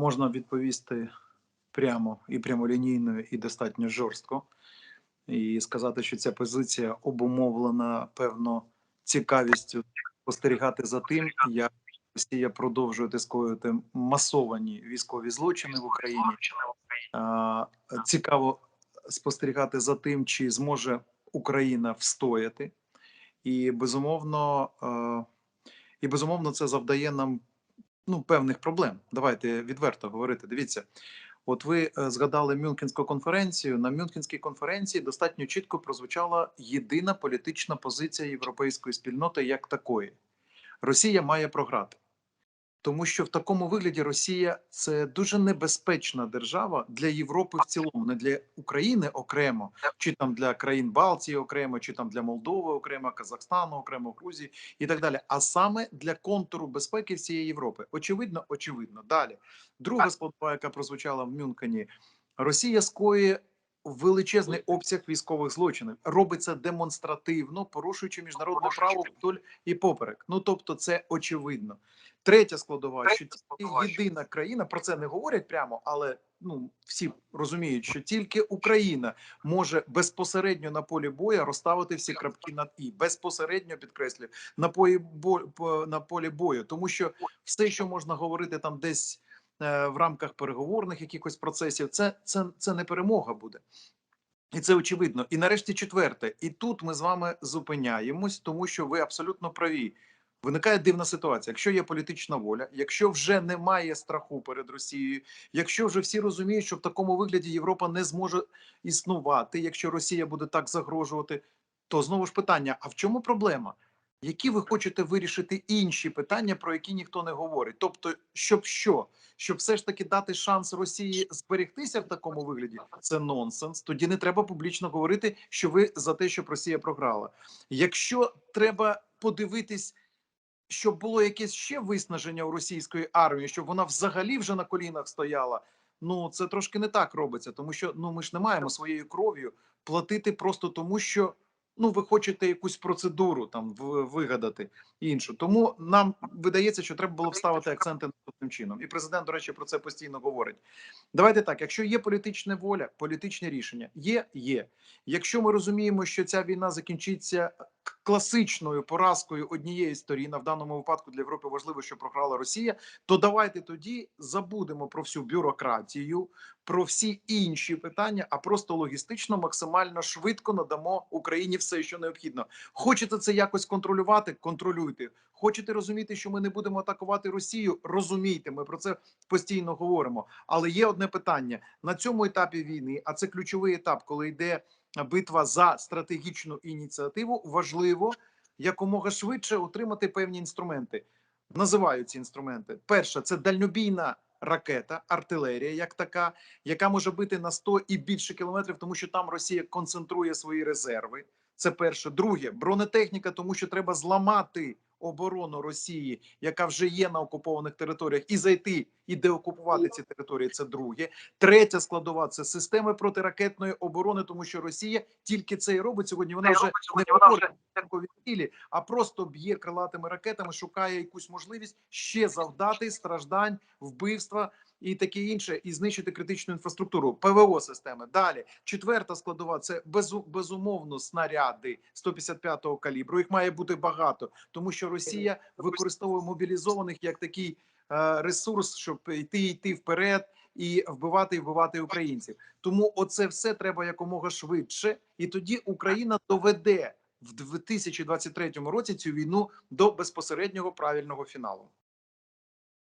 можна відповісти прямо і прямолінійно, і достатньо жорстко, і сказати, що ця позиція обумовлена певно цікавістю спостерігати за тим, як Росія продовжує скоювати масовані військові злочини в Україні. Цікаво спостерігати за тим, чи зможе Україна встояти, і безумовно, і безумовно, це завдає нам ну певних проблем. Давайте відверто говорити. Дивіться, от ви е, згадали Мюнхенську конференцію. На Мюнхенській конференції достатньо чітко прозвучала єдина політична позиція європейської спільноти як такої: Росія має програти. Тому що в такому вигляді Росія це дуже небезпечна держава для Європи в цілому, не для України окремо, чи там для країн Балтії окремо, чи там для Молдови окремо, Казахстану, окремо Грузії і так далі. А саме для контуру безпеки всієї Європи. Очевидно, очевидно. Далі друга складова, яка прозвучала в Мюнхені, Росія скоює величезний обсяг військових злочинів, робить це демонстративно, порушуючи міжнародне право вдоль і поперек. Ну тобто, це очевидно. Третя складова, що єдина країна про це не говорять прямо, але ну всі розуміють, що тільки Україна може безпосередньо на полі бою розставити всі крапки над і безпосередньо підкреслюю на полі бо на полі бою, тому що все, що можна говорити там десь в рамках переговорних якихось процесів, це, це, це не перемога буде. І це очевидно. І нарешті четверте, і тут ми з вами зупиняємось, тому що ви абсолютно праві. Виникає дивна ситуація. Якщо є політична воля, якщо вже немає страху перед Росією, якщо вже всі розуміють, що в такому вигляді Європа не зможе існувати, якщо Росія буде так загрожувати, то знову ж питання: а в чому проблема? Які ви хочете вирішити інші питання, про які ніхто не говорить? Тобто, щоб що? Щоб все ж таки дати шанс Росії зберегтися в такому вигляді, це нонсенс. Тоді не треба публічно говорити, що ви за те, щоб Росія програла. Якщо треба подивитись щоб було якесь ще виснаження у російської армії, щоб вона взагалі вже на колінах стояла. Ну це трошки не так робиться, тому що ну ми ж не маємо своєю кров'ю платити просто тому, що ну ви хочете якусь процедуру там вигадати іншу. Тому нам видається, що треба було вставити ставити акценти наступним чином. І президент, до речі, про це постійно говорить. Давайте так: якщо є політична воля, політичне рішення є, є. Якщо ми розуміємо, що ця війна закінчиться класичною поразкою однієї сторін, а в даному випадку для Європи важливо, що програла Росія, то давайте тоді забудемо про всю бюрократію, про всі інші питання, а просто логістично, максимально швидко надамо Україні все, що необхідно. Хочете це якось контролювати? Контролюйте. Хочете розуміти, що ми не будемо атакувати Росію? Розумійте, ми про це постійно говоримо. Але є одне питання на цьому етапі війни, а це ключовий етап, коли йде битва за стратегічну ініціативу, важливо якомога швидше отримати певні інструменти. Називаю ці інструменти. Перше це дальнобійна ракета, артилерія, як така, яка може бити на 100 і більше кілометрів, тому що там Росія концентрує свої резерви. Це перше, друге бронетехніка, тому що треба зламати оборону Росії, яка вже є на окупованих територіях, і зайти і деокупувати ці території. Це друге, третя складова це системи протиракетної оборони, тому що Росія тільки це і робить сьогодні. Вона вже не говорить цілі, а просто б'є крилатими ракетами, шукає якусь можливість ще завдати страждань, вбивства і таке інше, і знищити критичну інфраструктуру ПВО системи. Далі четверта складова це безу, безумовно снаряди 155-го калібру. Їх має бути багато, тому що Росія використовує мобілізованих як такий е, ресурс, щоб йти йти вперед. І вбивати і вбивати українців, тому оце все треба якомога швидше, і тоді Україна доведе в 2023 році цю війну до безпосереднього правильного фіналу.